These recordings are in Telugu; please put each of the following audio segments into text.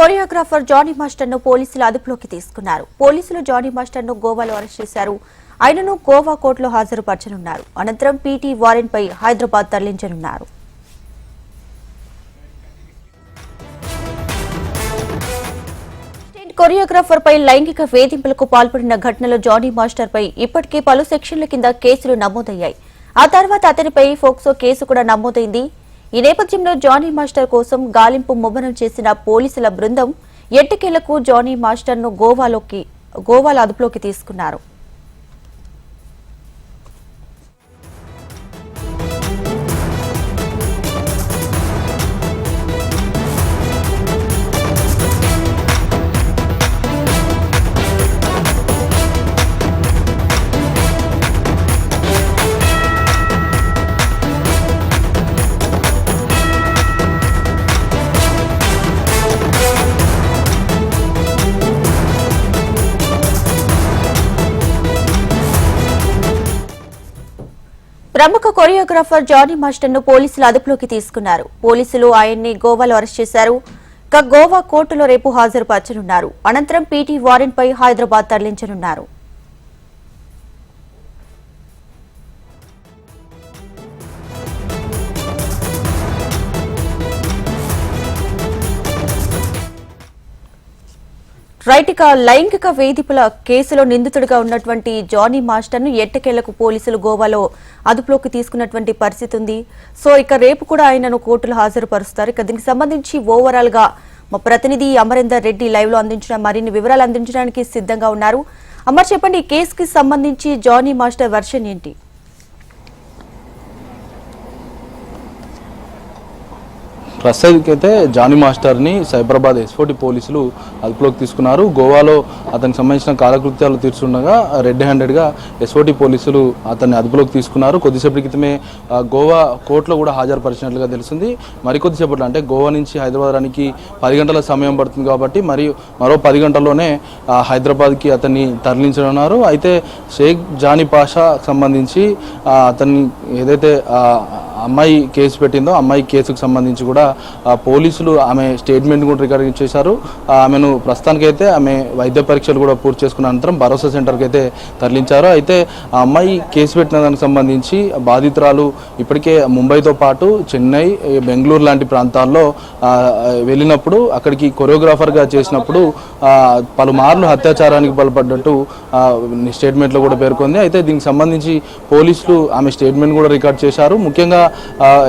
కొరియోగ్రాఫర్ జానీ మాస్టర్ను పోలీసులు అదుపులోకి తీసుకున్నారు. పోలీసులు జానీ మాస్టర్ను గోవాలో అరెస్ట్ చేశారు. ఆయనను గోవా కోర్టులో హాజరుపరచనున్నారు. అనంతరం పీటీ వారెంట్పై హైదరాబాద్ తరలించనున్నారు. కొరియోగ్రాఫర్పై కొరియోగ్రాఫర్ పై లైంగిక వేధింపులకు పాల్పడిన ఘటనలో జానీ మాస్టర్ పై ఇప్పటికే పలు సెక్షన్ల కింద కేసులు నమోదయ్యాయి. ఆ తర్వాత అతనిపై ఫోక్సో కేసు కూడా నమోదైంది. ఈ నేపథ్యంలో జానీ మాస్టర్ కోసం గాలింపు ముమ్మరం చేసిన పోలీసుల బృందం ఎట్టకేలకు జానీ మాస్టర్ను గోవాలోకి గోవాల అదుపులోకి తీసుకున్నారు. ప్రముఖ కొరియోగ్రాఫర్ జానీ మాస్టర్ను పోలీసులు అదుపులోకి తీసుకున్నారు. పోలీసులు ఆయన్ని గోవాలో అరెస్ట్ చేశారు. గోవా కోర్టులో రేపు హాజరుపరచనున్నారు. అనంతరం పీటీ వారెంట్ పై హైదరాబాద్ తరలించనున్నారు. రైట్ ఇక లైంగిక వేధింపుల కేసులో నిందితుడిగా ఉన్నటువంటి జానీ మాస్టర్ను ఎట్టకేలకు పోలీసులు గోవాలో అదుపులోకి తీసుకున్నటువంటి పరిస్థితి ఉంది. సో ఇక రేపు కూడా ఆయనను కోర్టులో హాజరుపరుస్తారు. ఇక దీనికి సంబంధించి ఓవరాల్గా మా ప్రతినిధి అమరేందర్ రెడ్డి లైవ్లో అందించిన మరిన్ని వివరాలు అందించడానికి సిద్ధంగా ఉన్నారు. అమర్ చెప్పండి ఈ కేసుకి సంబంధించి జానీ మాస్టర్ వర్షన్ ఏంటి? ప్రస్తుతానికైతే జానీ మాస్టర్ని సైబరాబాద్ ఎస్ఓటి పోలీసులు అదుపులోకి తీసుకున్నారు. గోవాలో అతనికి సంబంధించిన కాలకృత్యాలు తీర్చుండగా రెడ్ హ్యాండెడ్గా ఎస్ఓటి పోలీసులు అతన్ని అదుపులోకి తీసుకున్నారు. కొద్దిసేపటి క్రితమే గోవా కోర్టులో కూడా హాజరుపరిచినట్లుగా తెలిసింది మరికొద్దిసేపట్లో అంటే గోవా నుంచి హైదరాబాద్ రానికి పది గంటల సమయం పడుతుంది కాబట్టి మరి మరో పది గంటల్లోనే హైదరాబాద్కి అతన్ని తరలించనున్నారు. అయితే షేక్ జానీ పాషా సంబంధించి అతన్ని ఏదైతే అమ్మాయి కేసు పెట్టిందో అమ్మాయి కేసుకు సంబంధించి కూడా పోలీసులు ఆమె స్టేట్మెంట్ కూడా రికార్డింగ్ చేశారు. ఆమెను ప్రస్తుతానికైతే ఆమె వైద్య పరీక్షలు కూడా పూర్తి చేసుకున్న అనంతరం భరోసా సెంటర్కి అయితే తరలించారు. అయితే ఆ అమ్మాయి కేసు పెట్టిన దానికి సంబంధించి బాధితురాలు ఇప్పటికే ముంబైతో పాటు చెన్నై బెంగళూరు లాంటి ప్రాంతాల్లో వెళ్ళినప్పుడు అక్కడికి కొరియోగ్రాఫర్గా చేసినప్పుడు పలుమార్లు అత్యాచారానికి పాల్పడ్డట్టు స్టేట్మెంట్లో కూడా పేర్కొంది. అయితే దీనికి సంబంధించి పోలీసులు ఆమె స్టేట్మెంట్ కూడా రికార్డ్ చేశారు. ముఖ్యంగా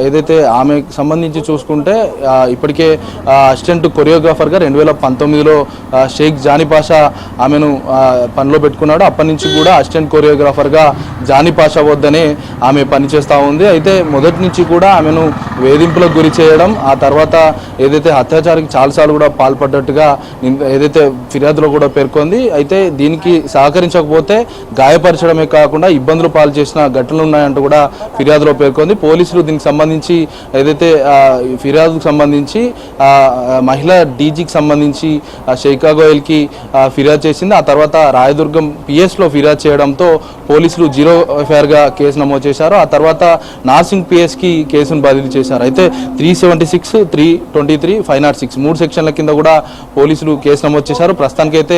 ఏదైతే ఆమెకు సంబంధించి చూసుకుంటే ఇప్పటికే అసిస్టెంట్ కొరియోగ్రాఫర్గా రెండు వేల పంతొమ్మిదిలో షేక్ జానీపాషా ఆమెను పనిలో పెట్టుకున్నాడు. అప్పటి నుంచి కూడా అసిస్టెంట్ కొరియోగ్రాఫర్గా జానీ వద్దనే ఆమె పనిచేస్తూ ఉంది. అయితే మొదటి నుంచి కూడా ఆమెను వేధింపులకు గురి చేయడం ఆ తర్వాత ఏదైతే అత్యాచారానికి చాలాసార్లు కూడా పాల్పడ్డట్టుగా ఏదైతే ఫిర్యాదులో కూడా పేర్కొంది అయితే దీనికి సహకరించకపోతే గాయపరచడమే కాకుండా ఇబ్బందులు పాలు చేసిన ఘటనలు ఉన్నాయంటూ కూడా ఫిర్యాదులో పేర్కొంది. పోలీసులు దీనికి సంబంధించి ఏదైతే ఫిర్యాదుకు సంబంధించి మహిళ మహిళా డీజీకి సంబంధించి ఆ, షేకా గోయల్కి ఫిర్యాదు చేసింది. ఆ తర్వాత రాయదుర్గం పిఎస్లో ఫిర్యాదు చేయడంతో పోలీసులు జీరో ఎఫ్ఐఆర్గా కేసు నమోదు చేశారు. ఆ తర్వాత నార్సింగ్ పిఎస్కి కేసును బదిలీ చేశారు. అయితే three seventy six three twenty three five nought six మూడు సెక్షన్ల కింద కూడా పోలీసులు కేసు నమోదు చేశారు. ప్రస్తుతానికైతే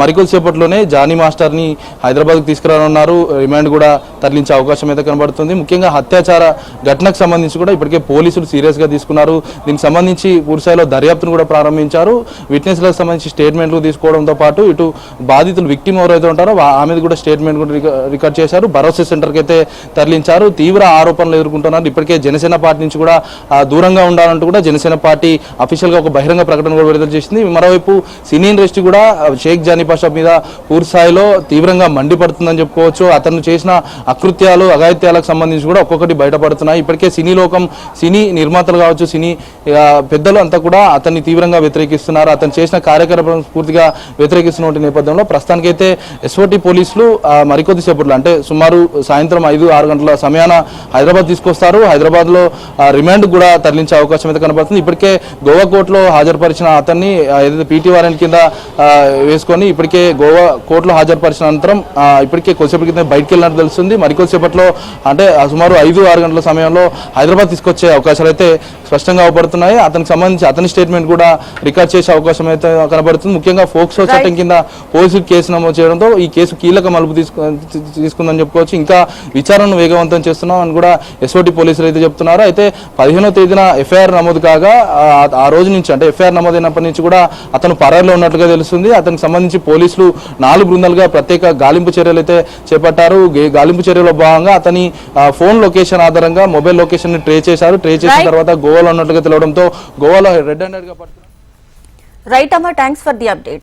మరికొద్దిసేపట్లోనే జానీ మాస్టర్ని హైదరాబాద్కు తీసుకురానున్నారు. రిమాండ్ కూడా తరలించే అవకాశం అయితే కనబడుతుంది. ముఖ్యంగా హత్యాచార ఘటనకు సంబంధించి కూడా ఇప్పటికే పోలీసులు సీరియస్గా తీసుకున్నారు. దీనికి సంబంధించి పూర్తిస్థాయిలో దర్యాప్తును కూడా ప్రారంభించారు. విట్నెస్లకు సంబంధించి స్టేట్మెంట్లు తీసుకోవడంతో పాటు ఇటు బాధితులు విక్టిమ్ ఎవరైతే ఉంటారో ఆమె ఆమెది కూడా స్టేట్మెంట్ కూడా రికార్డ్ చేశారు. భరోసా సెంటర్కి అయితే తరలించారు. తీవ్ర ఆరోపణలు ఎదుర్కొంటున్నారు. ఇప్పటికే జనసేన పార్టీ నుంచి కూడా దూరంగా ఉండాలంటూ కూడా జనసేన పార్టీ అఫీషియల్గా ఒక బహిరంగ ప్రకటన కూడా విడుదల చేసింది. మరోవైపు సినీ ఇండస్ట్రీ కూడా షేక్ జానీ పాషా మీద పూర్తి స్థాయిలో తీవ్రంగా మండిపడుతుందని చెప్పుకోవచ్చు. అతను చేసిన అకృత్యాలు అగాయిత్యాలకు సంబంధించి కూడా ఒక్కొక్కటి బయటపడుతున్నాయి. ఇప్పటికే సినీ లోకం సినీ నిర్మాతలు కావచ్చు సినీ పెద్దలు అంతా కూడా అతన్ని తీవ్రంగా వ్యతిరేకిస్తున్నారు. అతను చేసిన కార్యక్రమం పూర్తిగా వ్యతిరేకిస్తున్న నేపథ్యంలో ప్రస్తుతానికైతే ఎస్ఓటి పోలీసులు మరికొద్ది సేపట్లో అంటే సుమారు సాయంత్రం ఐదు ఆరు గంటల సమయాన హైదరాబాద్ తీసుకొస్తారు. హైదరాబాద్లో రిమాండ్ కూడా తరలించే అవకాశం అయితే కనబడుతుంది. ఇప్పటికే గోవా కోర్టులో హాజరుపరిచిన అతన్ని ఏదైతే పీటీ వారెంట్ కింద వేసుకొని ఇప్పటికే గోవా కోర్టులో హాజరుపరిచిన అనంతరం ఇప్పటికే కొద్దిసేపటి క్రితం బయటకు వెళ్ళినట్టు తెలుస్తుంది. మరికొద్దిసేపట్లో అంటే సుమారు ఐదు ఆరు గంటల సమయంలో హైదరాబాద్ తీసుకొచ్చే అవకాశాలు అయితే స్పష్టంగా అవపడుతున్నాయి. అతనికి సంబంధించి అతని స్టేట్మెంట్ కూడా రికార్డ్ చేసే అవకాశం అయితే కనబడుతుంది. ముఖ్యంగా ఫోక్సో చట్టం కింద పోలీసులు కేసు నమోదు చేయడంతో ఈ కేసు కీలక మలుపు తీసుకు తీసుకుందని చెప్పుకోవచ్చు. ఇంకా విచారణను వేగవంతం చేస్తున్నాం అని కూడా ఎస్ఓటి పోలీసులు అయితే చెప్తున్నారు. అయితే పదిహేనో తేదీన ఎఫ్ఐఆర్ నమోదు కాగా ఆ- రోజు నుంచి అంటే ఎఫ్ఐఆర్ నమోదైనప్పటి నుంచి కూడా అతను పరారులో ఉన్నట్లుగా తెలుస్తుంది. అతనికి సంబంధించి పోలీసులు నాలుగు బృందాలుగా ప్రత్యేక గాలింపు చర్యలు అయితే చేపట్టారు. గాలింపు చర్యలో భాగంగా అతని ఫోన్ లొకేషన్ ఆధారంగా మొబైల్ లొకేషన్ని ట్రే చేశారు. ట్రే చేసిన. తర్వాత గోవాలో ఉన్నట్లుగా తెలవడంతో గోవాలో రెడ్ హ్యాండెడ్గా రైట్ అమ్మా థ్యాంక్స్ ఫర్ ది అప్డేట్